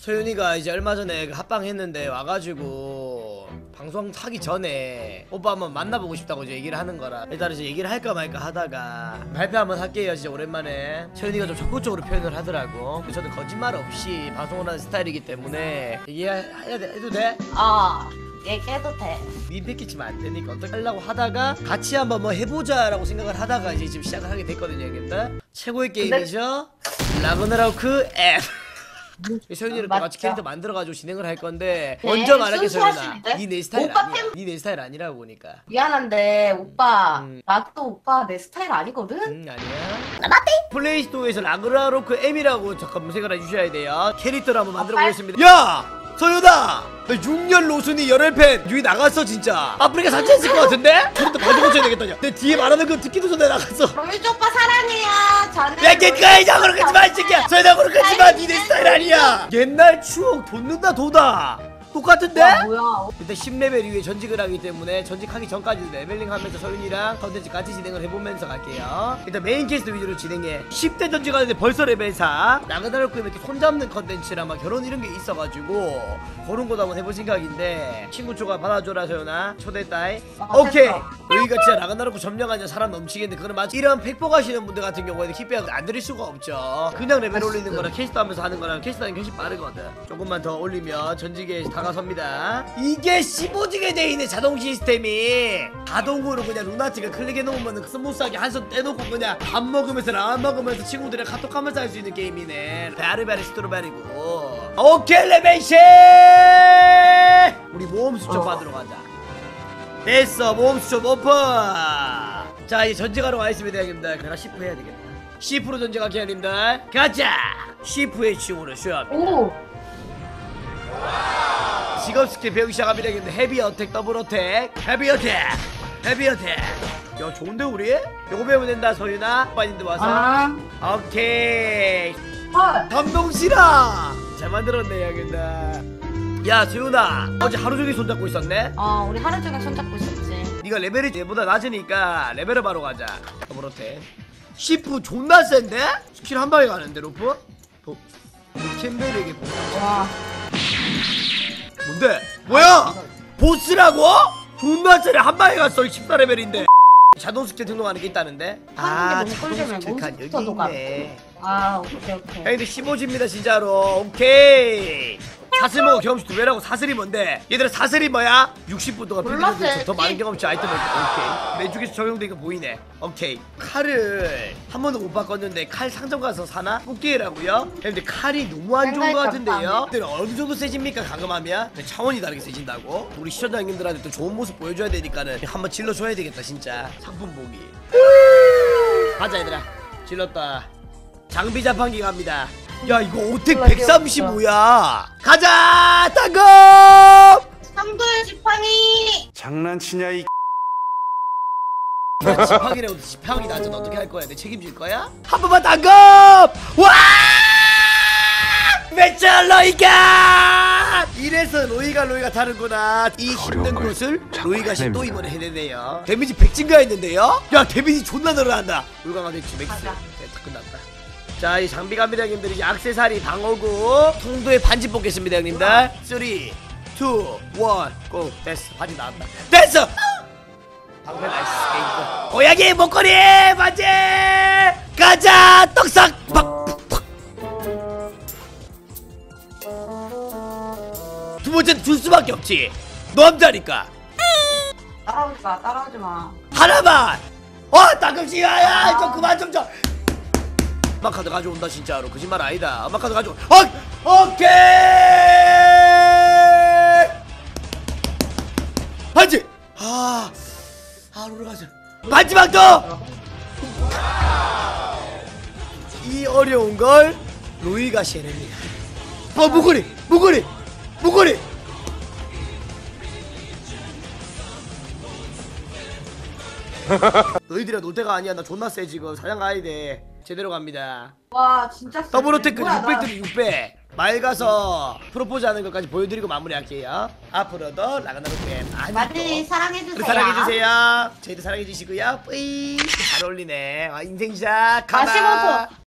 소윤이가 이제 얼마 전에 그 합방했는데 와가지고 방송 하기 전에 오빠 한번 만나보고 싶다고 이제 얘기를 하는 거라. 일단 이제 얘기를 할까 말까 하다가 발표 한번 할게요 진짜 오랜만에. 소윤이가 좀 적극적으로 표현을 하더라고. 저는 거짓말 없이 방송을 하는 스타일이기 때문에 얘기해야 돼? 해도 돼? 어 얘기해도 돼. 민폐 끼치면 안 되니까 어떻게 하려고 하다가 같이 한번 뭐 해보자라고 생각을 하다가 이제 지금 시작을 하게 됐거든요 형님들. 최고의 게임이죠? 라그나로크 앱 또 맞죠. 같이 캐릭터 만들어가지고 진행을 할 건데 네, 먼저 말할게 순수하신데? 니내 스타일 오빠 아니야 팬- 니내 스타일 아니라고 보니까 미안한데 오빠 음. 나도 오빠 내 스타일 아니거든? 응 아니야 플레이스토어에서 라그나로크 M이라고 잠깐 검색을 해주셔야 돼요 캐릭터를 한번 만들어 아, 보겠습니다 야! 소윤아! 너 6년 로순이 열혈팬 여기 나갔어 진짜 아프리카 산책했을 것 같은데? 캐릭터 바지 고 쳐야 되겠다 야. 내 뒤에 말하는 거 듣기도 전에 나갔어 로이즈 오빠 사랑해요 저는 야, 걔까지 자고로 끄지 마, 이 새끼야! 소연아, 그렇게 하지 마! 니네 스타일 아니야! 옛날 추억 돋는다, 도다! 똑같은데? 와 뭐야. 일단 10레벨 이후에 전직을 하기 때문에 전직하기 전까지 레벨링 하면서 서윤이랑 컨텐츠 같이 진행을 해보면서 갈게요. 일단 메인 캐스트 위주로 진행해. 10대 전직하는데 벌써 레벨 4 나그나로크 이렇게 손잡는 컨텐츠랑 막 결혼 이런 게 있어가지고 그런 것도 한번 해볼 생각인데 친구 초가 받아줘라 서윤아. 초대 따이. 아, 오케이. 여기가 진짜 라그나로크 점령하냐 사람 넘치겠는데 그거는 맞 이런 팩복 하시는 분들 같은 경우에는 힙백을 안 드릴 수가 없죠. 그냥 레벨 올리는 거랑 캐스트 하면서 하는 거랑 캐스트 하는 게 훨씬 빠르거든 조금만 더 올리면 전직에 다 가섭니다. 이게 15직에 돼 있는 자동 시스템이. 자동으로 그냥 루나틱을 클릭해 놓으면 스무스하게 한 손 떼놓고 그냥 밥 먹으면서 라면 먹으면서 친구들이랑 카톡하면서 할 수 있는 게임이네. 베아르베리 스트로베리고. 오케이 레벨 10 우리 모험 수첩 어. 받으러 가자. 됐어 모험 수첩 오픈! 자 이제 전쟁하러 와있습니다 형님들. 내가 시프 해야 되겠다. 시프로 전쟁할게 형님들 가자! 시프의 춤으로 슈업 오 직업 스킬 배우기 시작합니다 형님들 헤비 어택 더블 어택. 헤비 어택. 헤비 어택. 야 좋은데 우리? 요거 배우면 된다 소윤아. 빠님들 와서. 아, 오케이. 헐. 감동실아. 잘 만들었네 형님들. 야 소윤아. 어제 하루 종일 손잡고 있었네? 어, 우리 하루 종일 손잡고 있었지. 네가 레벨이 얘보다 낮으니까 레벨을 바로 가자. 더블어택. 시프 존나 센데? 스킬 한 방에 가는데 로프? 어? 캠벨에게 와, 뭔데? 뭐야? 보스라고? 존나 세네 한 방에 갔어 14레벨인데 자동 스킬 등록하는 게 있다는데? 하는 게 너무 자동 꿀잼이야. 스킬 칸 여기 몬스터도. 있네 아, 오케이, 오케이. 형님들 15집니다 진짜로 오케이 사슬 먹어 경험치 두 배라고 사슬이 뭔데 얘들아 사슬이 뭐야? 60분 동안 몰랐어요. 더 많은 경험치 아이템을 오케이 매주에서 거 보이네 오케이 칼을 한 번도 못 바꿨는데 칼 상점 가서 사나? 뽑기라고요? 근데 칼이 너무 안 좋은 것 같은데요? 근데 어느 정도 세집니까 가금하면? 차원이 다르게 세진다고? 우리 시청자 형님들한테 또 좋은 모습 보여줘야 되니까는 한번 질러줘야 되겠다 진짜 상품 보기 가자 얘들아 질렀다 장비 자판기 갑니다 야 이거 오택 몰라, 135야. 가자 땅금! 삼도의 지팡이! 장난치냐 이 지팡이라고 지팡이 나전 어떻게 할 거야? 내 책임질 거야? 한 번만 땅금! 와! 매차 로이가? 이래서 로이가 로이가 다르구나. 이 힘든 것을 로이가 씨또 해냅니다. 이번에 해내네요. 데미지 100 증가했는데요? 야 데미지 존나 늘어난다. 물강화 됐지 맥스 맞아. 네, 다 끝났다 자 이 장비 갑니다 형님들. 이제 악세사리 방어구. 통도에 반지 뽑겠습니다 형님들. 3 2 1 고! 됐어. 반지 나왔다. 됐어! 방패 나이스 게임 고양이 목걸이 반지! 가자! 떡상! 팍! 팍! 두 번째는 줄 수밖에 없지. 너 남자니까. 따라오지 마, 따라오지 마. 하나만! 어 따끔씨 야야 좀 그만 좀좀 마카드 가져온다 진짜로. 거짓말 아니다. 마카드 가져오 어 오케이! 반지! 아 하루를 가자. 마지막 더이 어려운 걸 로이가 해냅니다. 어 무거리 무거리 무거리 너희들이랑 놀 때가 아니야. 나 존나 세 지금. 사냥 가야 돼. 제대로 갑니다. 와, 진짜 쎄. 더블 어테크 뭐야, 나- 600 600 맑아서 프로포즈 하는 것까지 보여드리고 마무리할게요. 앞으로도 라가나로 게임 많이 많이 사랑해주세요. 사랑해주세요. 저희도 사랑해주시고요. 뿌이 잘 어울리네. 아, 인생샷. 가마 아, 15초.